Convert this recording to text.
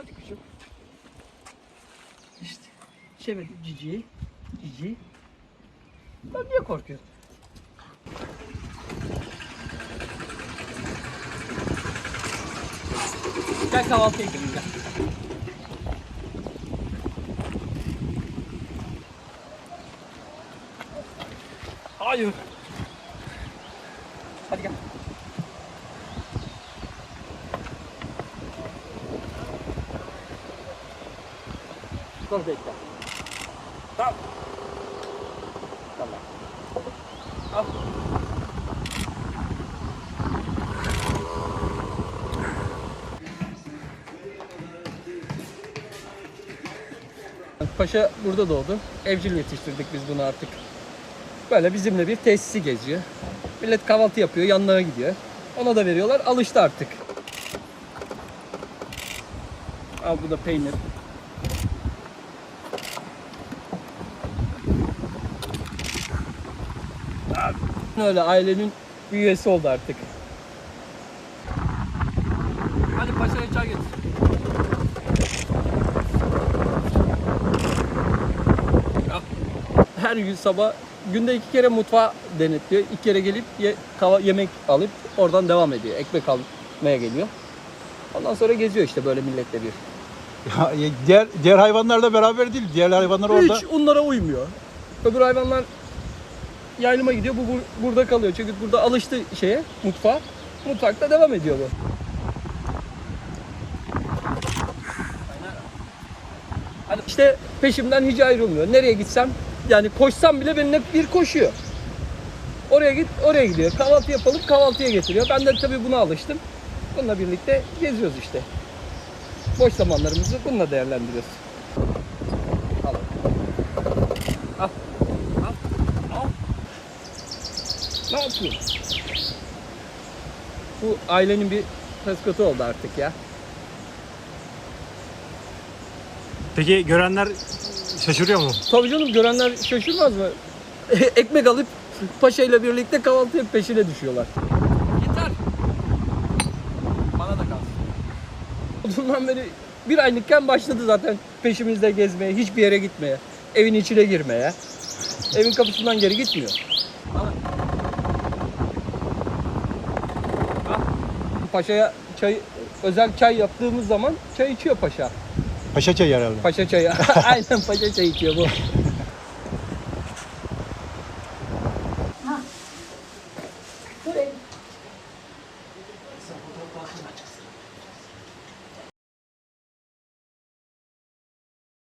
Hadi kuşum. İşte. Sevelim cici. Cici. Ben niye korkuyorsun? Gel kahvaltıya gidelim gel. Hayır. Hadi gel. Dur bekle. Tamam. Tamam. Al. Paşa burada doğdu. Evcil yetiştirdik biz bunu artık. Böyle bizimle bir tesisi geziyor. Millet kahvaltı yapıyor, yanlarına gidiyor. Ona da veriyorlar. Alıştı artık. Al bu da peynir. Öyle ailenin bir üyesi oldu artık. Hadi paşaya çay getir. Her gün sabah günde iki kere mutfağa denetliyor. İki kere gelip ye- kava- yemek alıp oradan devam ediyor. Ekmek almaya geliyor. Ondan sonra geziyor işte böyle milletle bir. Ya, ya diğer diğer hayvanlarla beraber değil. Diğer hayvanlar orada. Hiç onlara uymuyor. Öbür hayvanlar yaylıma gidiyor. Bu bur- burada kalıyor. Çünkü burada alıştı şeye, mutfağa. Mutfakta devam ediyor bu. Hani işte peşimden hiç ayrılmıyor. Nereye gitsem yani koşsam bile benimle bir koşuyor. Oraya git, oraya gidiyor. Kahvaltı yapalım, kahvaltıya getiriyor. Ben de tabii buna alıştım. Bununla birlikte geziyoruz işte. Boş zamanlarımızı bununla değerlendiriyoruz. Al. Al. Al. Al. Ne yapıyorsun? Bu ailenin bir maskotu oldu artık ya. Peki görenler şaşırıyor mu? Tabii canım görenler şaşırmaz mı? Ekmek alıp paşa ile birlikte kahvaltı yapıp peşine düşüyorlar. Yeter. Bana da kalsın. Bundan beri bir aylıkken başladı zaten peşimizde gezmeye, hiçbir yere gitmeye, evin içine girmeye. Evin kapısından geri gitmiyor. Al. Paşaya çay, özel çay yaptığımız zaman çay içiyor paşa. Paşa çayı herhalde. Paşa çayı. Aynen paşa çayı içiyor bu.